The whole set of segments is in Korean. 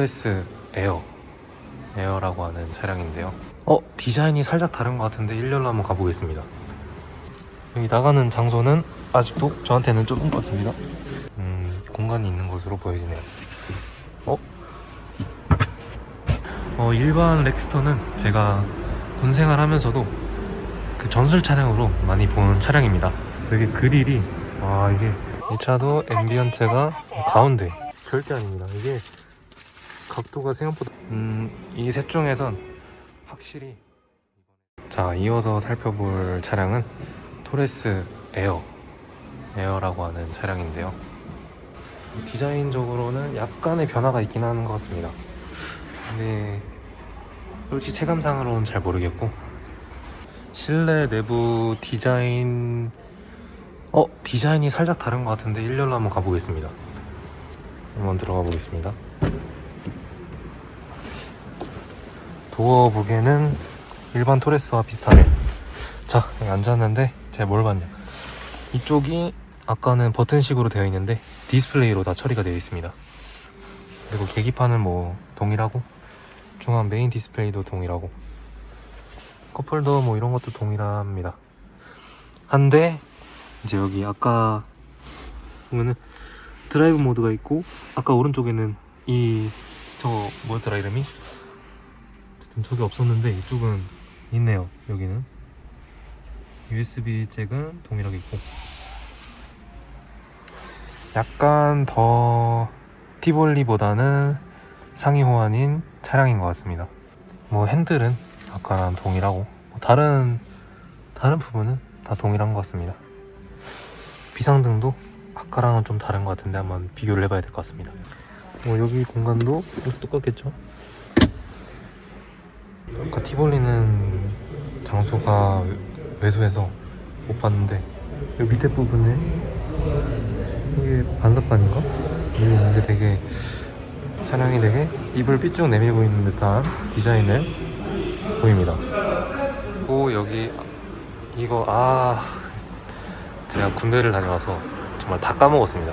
토레스 에어 에어라고 하는 차량인데요. 어? 디자인이 살짝 다른 것 같은데 일렬로 한번 가보겠습니다. 여기 나가는 장소는 아직도 저한테는 좁은 것 같습니다. 음 공간이 있는 것으로 보여지네요. 어? 어 일반 렉스터는 제가 군 생활하면서도 그 전술 차량으로 많이 보는 차량입니다. 되게 그릴이 와 이게 이 차도 앰비언트가 가운데 절대 아닙니다. 이게 각도가 생각보다 음, 이 셋 중에선 확실히 자 이어서 살펴볼 차량은 토레스 에어 에어라고 하는 차량인데요. 디자인적으로는 약간의 변화가 있긴 하는 것 같습니다. 근데 솔직히 체감상으로는 잘 모르겠고 실내 내부 디자인 어 디자인이 살짝 다른 것 같은데 일렬로 한번 가보겠습니다. 한번 들어가 보겠습니다 도어 무게는 일반 토레스와 비슷하네요. 자, 여기 앉았는데 제가 뭘 봤냐? 이쪽이 아까는 버튼식으로 되어 있는데 디스플레이로 다 처리가 되어 있습니다. 그리고 계기판은 뭐 동일하고 중앙 메인 디스플레이도 동일하고 컵홀더 뭐 이런 것도 동일합니다. 한데 이제 여기 아까 보면은 드라이브 모드가 있고 아까 오른쪽에는 이 저거 뭐였더라 이름이? 어쨌든 저기 없었는데 이쪽은 있네요 여기는. USB 잭은 동일하게 있고. 약간 더 티볼리보다는 상위 호환인 차량인 것 같습니다. 뭐 핸들은 아까랑 동일하고 뭐 다른 다른 부분은 다 동일한 것 같습니다. 비상등도 아까랑은 좀 다른 것 같은데 한번 비교를 해봐야 될 것 같습니다. 뭐 여기 공간도 똑같겠죠 아까 티볼리는 장소가 왜소해서 못 봤는데 여기 밑에 부분에 이게 반사판인가? 여기 있는데 되게 차량이 되게 입을 삐쭉 내밀고 있는 듯한 디자인을 보입니다. 오 여기 이거 아 제가 군대를 다녀와서 정말 다 까먹었습니다.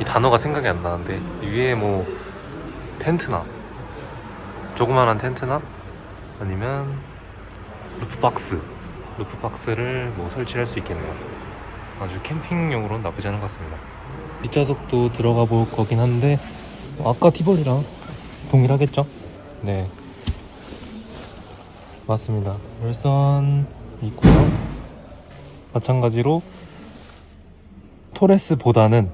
이 단어가 생각이 안 나는데 위에 뭐 텐트나 조그만한 텐트나 아니면 루프박스. 루프박스를 뭐 설치할 수 있겠네요. 아주 캠핑용으로는 나쁘지 않은 것 같습니다. 뒷좌석도 들어가 볼 거긴 한데 뭐 아까 티볼이랑 동일하겠죠? 네. 맞습니다. 열선 있고요. 마찬가지로 토레스보다는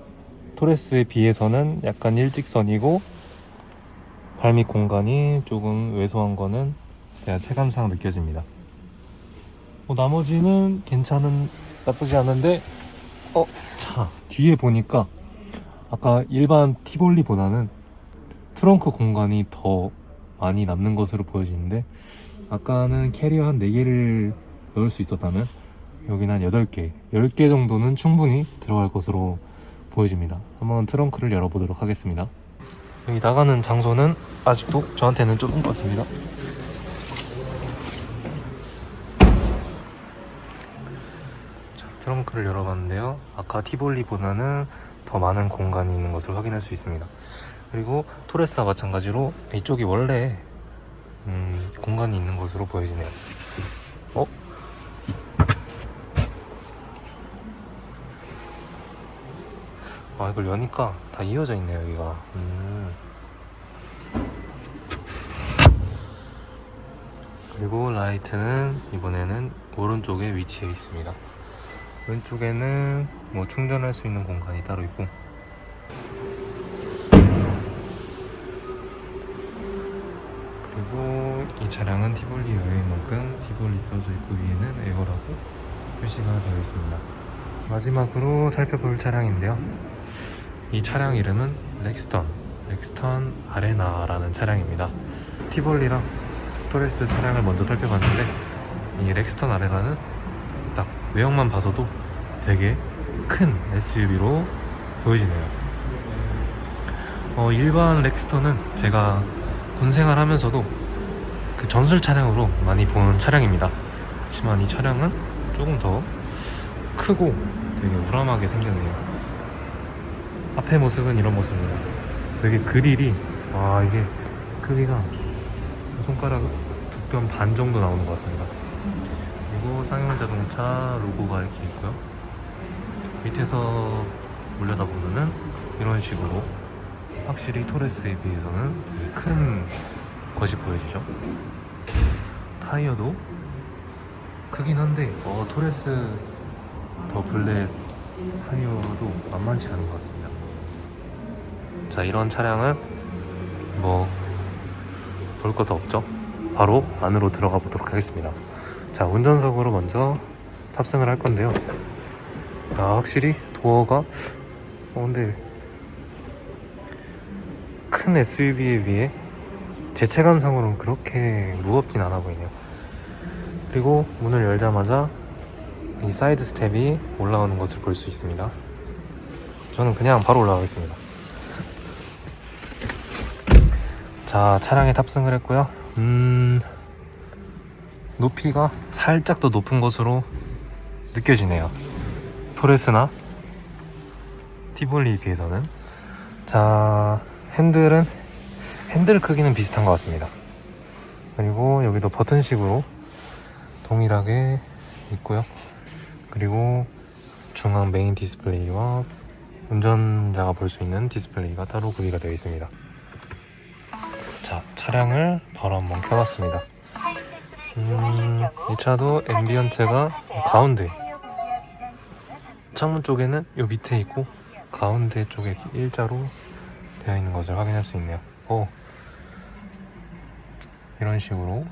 토레스에 비해서는 약간 일직선이고 발밑 공간이 조금 왜소한 거는 제가 체감상 느껴집니다. 뭐 나머지는 괜찮은 나쁘지 않은데 어, 차 뒤에 보니까 아까 일반 티볼리보다는 트렁크 공간이 더 많이 남는 것으로 보여지는데 아까는 캐리어 한 4개를 넣을 수 있었다면 여기는 한 8개, 10개 정도는 충분히 들어갈 것으로 보여집니다. 한번 트렁크를 열어보도록 하겠습니다. 여기 나가는 장소는 아직도 저한테는 좁은 것 같습니다. 트렁크를 열어봤는데요. 아까 티볼리보다는 더 많은 공간이 있는 것을 확인할 수 있습니다. 그리고 토레스와 마찬가지로 이쪽이 원래 음, 공간이 있는 것으로 보여지네요. 어? 아 이걸 여니까 다 이어져 있네요 여기가. 음. 그리고 라이트는 이번에는 오른쪽에 위치해 있습니다. 왼쪽에는 뭐 충전할 수 있는 공간이 따로 있고 그리고 이 차량은 티볼리 여행 만큼 티볼리 써져 있고 위에는 에어라고 표시가 되어 있습니다. 마지막으로 살펴볼 차량인데요. 이 차량 이름은 렉스턴, 렉스턴 아레나라는 차량입니다. 티볼리랑 토레스 차량을 먼저 살펴봤는데 이 렉스턴 아레나는 딱 외형만 봐서도 되게 큰 SUV로 보여지네요. 어, 일반 렉스턴은 제가 군 생활하면서도 그 전술 차량으로 많이 보는 차량입니다. 그렇지만 이 차량은 조금 더 크고 되게 우람하게 생겼네요. 앞의 모습은 이런 모습입니다. 되게 그릴이 와 이게 크기가 손가락 두 뼘 반 정도 나오는 것 같습니다. 그리고 쌍용 자동차 로고가 이렇게 있고요. 밑에서 올려다 보면은 이런 식으로 확실히 토레스에 비해서는 되게 큰 것이 보여지죠. 타이어도 크긴 한데 어, 토레스 더 블랙 타이어도 만만치 않은 것 같습니다. 자 이런 차량은 뭐 볼 것도 없죠. 바로 안으로 들어가 보도록 하겠습니다. 자 운전석으로 먼저 탑승을 할 건데요. 아 확실히 도어가 어 근데 큰 SUV에 비해 제 체감상으로는 그렇게 무겁진 않아 보이네요. 그리고 문을 열자마자 이 사이드 스텝이 올라오는 것을 볼 수 있습니다. 저는 그냥 바로 올라가겠습니다. 자, 차량에 탑승을 했고요. 음, 높이가 살짝 더 높은 것으로 느껴지네요. 토레스나 티볼리에 비해서는. 자, 핸들은 핸들 크기는 비슷한 것 같습니다. 그리고 여기도 버튼식으로 동일하게 있고요. 그리고 중앙 메인 디스플레이와 운전자가 볼 수 있는 디스플레이가 따로 구비가 되어 있습니다. 자, 차량을 바로 한번 켜봤습니다. 음, 이 차도 앰비언트가 가운데 창문 쪽에는 요 밑에 있고 가운데 쪽에 일자로 되어 있는 것을 확인할 수 있네요. 오, 이런 식으로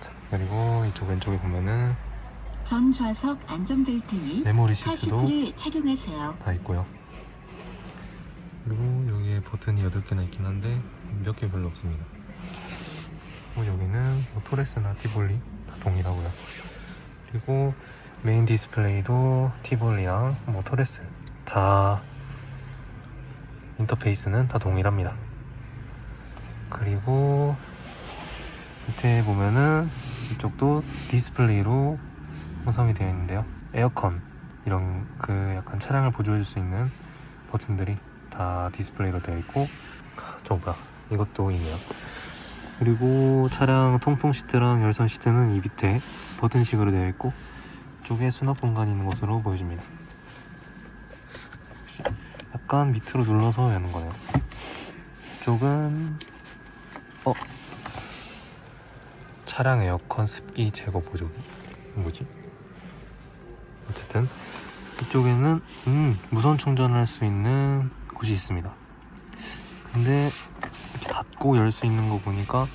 자, 그리고 이쪽 왼쪽에 보면은 전 좌석 안전벨트 및 메모리 카 시트도 시트를 착용하세요. 다 있고요. 그리고 여기에 버튼이 8개나 있긴 한데 몇 개 별로 없습니다. 여기는 뭐 토레스나 티볼리 다 동일하고요. 그리고 메인 디스플레이도 티볼리랑 뭐 토레스 다 인터페이스는 다 동일합니다. 그리고 밑에 보면은 이쪽도 디스플레이로 구성이 되어 있는데요. 에어컨 이런 그 약간 차량을 보조해 줄 수 있는 버튼들이 다 디스플레이로 되어 있고 저 뭐야 이것도 있네요 그리고 차량 통풍 시트랑 열선 시트는 이 밑에 버튼식으로 되어 있고 쪽에 수납 공간이 있는 것으로 보여집니다 약간 밑으로 눌러서 여는 거네요 이쪽은 어 차량 에어컨 습기 제거 보조 뭐지? 어쨌든 이쪽에는 음, 무선 충전을 할수 있는 곳이 있습니다. 근데 닫고 열 수 있는 거 보니까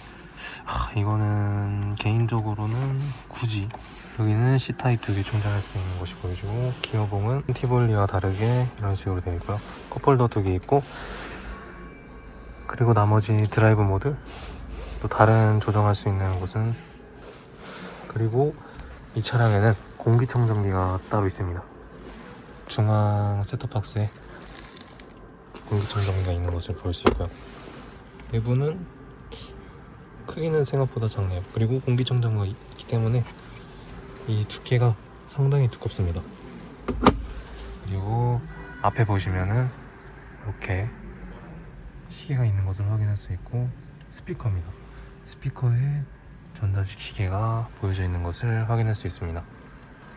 하, 이거는 개인적으로는 굳이 여기는 C 타입 두 개 충전할 수 있는 곳이 보여지고 기어봉은 티볼리와 다르게 이런 식으로 되어 있고요. 컵홀더 두 개 있고 그리고 나머지 드라이브 모드 또 다른 조정할 수 있는 곳은 그리고 이 차량에는 공기청정기가 따로 있습니다. 중앙 셋톱박스에 공기청정기가 있는 것을 볼 수 있고요. 내부는 크기는 생각보다 작네요. 그리고 공기청정기가 있기 때문에 이 두께가 상당히 두껍습니다. 그리고 앞에 보시면은 이렇게 시계가 있는 것을 확인할 수 있고 스피커입니다. 스피커에 전자식 시계가 보여져 있는 것을 확인할 수 있습니다.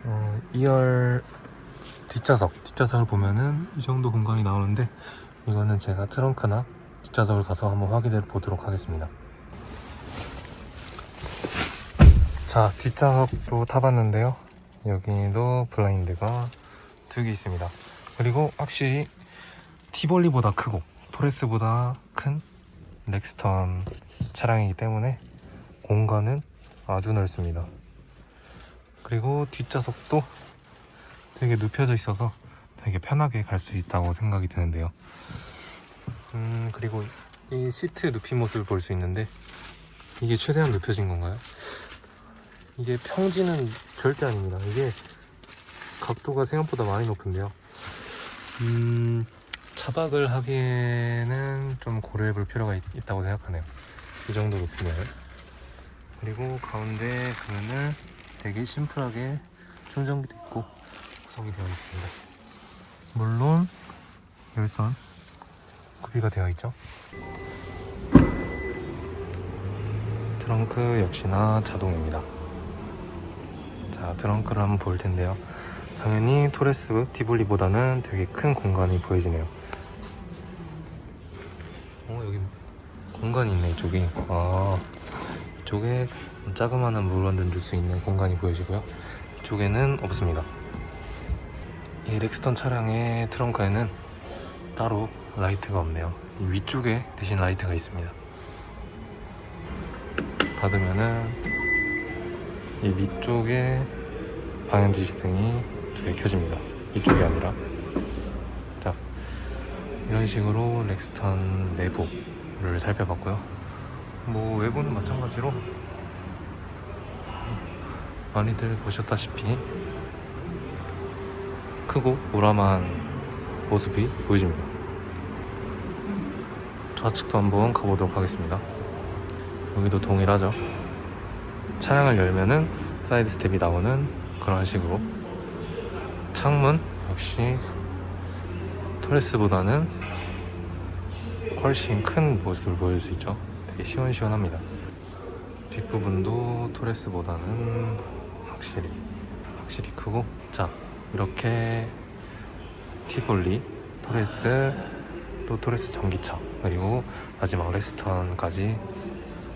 어, 2열 뒷좌석, 뒷좌석을 보면은 이 정도 공간이 나오는데 이거는 제가 트렁크나 뒷좌석을 가서 한번 확인해 보도록 하겠습니다. 자, 뒷좌석도 타봤는데요. 여기도 블라인드가 두 개 있습니다. 그리고 확실히 티볼리보다 크고 토레스보다 큰 렉스턴 차량이기 때문에 공간은 아주 넓습니다. 그리고 뒷좌석도 되게 눕혀져 있어서 되게 편하게 갈 수 있다고 생각이 드는데요. 음, 그리고 이 시트 눕힌 모습을 볼 수 있는데 이게 최대한 눕혀진 건가요? 이게 평지는 절대 아닙니다. 이게 각도가 생각보다 많이 높은데요. 음, 차박을 하기에는 좀 고려해 볼 필요가 있, 다고 생각하네요. 이 정도 높이면. 그리고 가운데 보면은 되게 심플하게 충전기도 있고 구성이 되어 있습니다. 물론 열선 구비가 되어 있죠. 트렁크 역시나 자동입니다. 자, 트렁크를 한번 볼 텐데요. 당연히 토레스 티볼리보다는 되게 큰 공간이 보여지네요. 어, 여기 공간이 있네, 이쪽이. 아, 이쪽에 자그마한 물건들 둘수 있는 공간이 보여지고요. 이쪽에는 없습니다. 이 렉스턴 차량의 트렁크에는 따로 라이트가 없네요. 이 위쪽에 대신 라이트가 있습니다. 닫으면은 이 위쪽에 방향 지시등이 두 개 켜집니다. 이쪽이 아니라 자 이런 식으로 렉스턴 내부를 살펴봤고요. 뭐 외부는 마찬가지로 많이들 보셨다시피 크고 우람한 모습이 보여집니다. 좌측도 한번 가보도록 하겠습니다. 여기도 동일하죠. 차량을 열면은 사이드 스텝이 나오는 그런 식으로 창문 역시 토레스보다는 훨씬 큰 모습을 보여줄 수 있죠. 되게 시원시원합니다. 뒷부분도 토레스보다는 확실히 확실히 크고 자 이렇게 티볼리 토레스 또 토레스 전기차 그리고 마지막 레스턴까지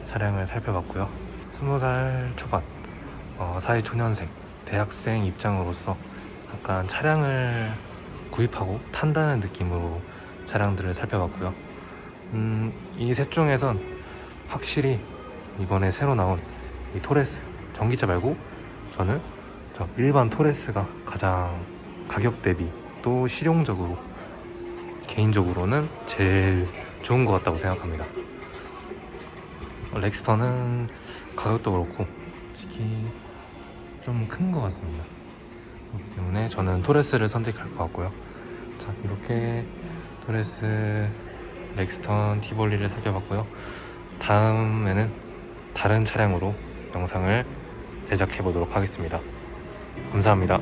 차량을 살펴봤고요. 스무 살 초반 어, 사회 초년생 대학생 입장으로서 약간 차량을 구입하고 탄다는 느낌으로 차량들을 살펴봤고요. 음, 이 셋 중에선 확실히 이번에 새로 나온 이 토레스 전기차 말고 저는 저 일반 토레스가 가장 가격 대비 또 실용적으로 개인적으로는 제일 좋은 것 같다고 생각합니다. 렉스턴은 가격도 그렇고 솔직히 좀 큰 것 같습니다. 그렇기 때문에 저는 토레스를 선택할 것 같고요. 자 이렇게 토레스 렉스턴 티볼리를 살펴봤고요. 다음에는 다른 차량으로 영상을 제작해 보도록 하겠습니다. 감사합니다.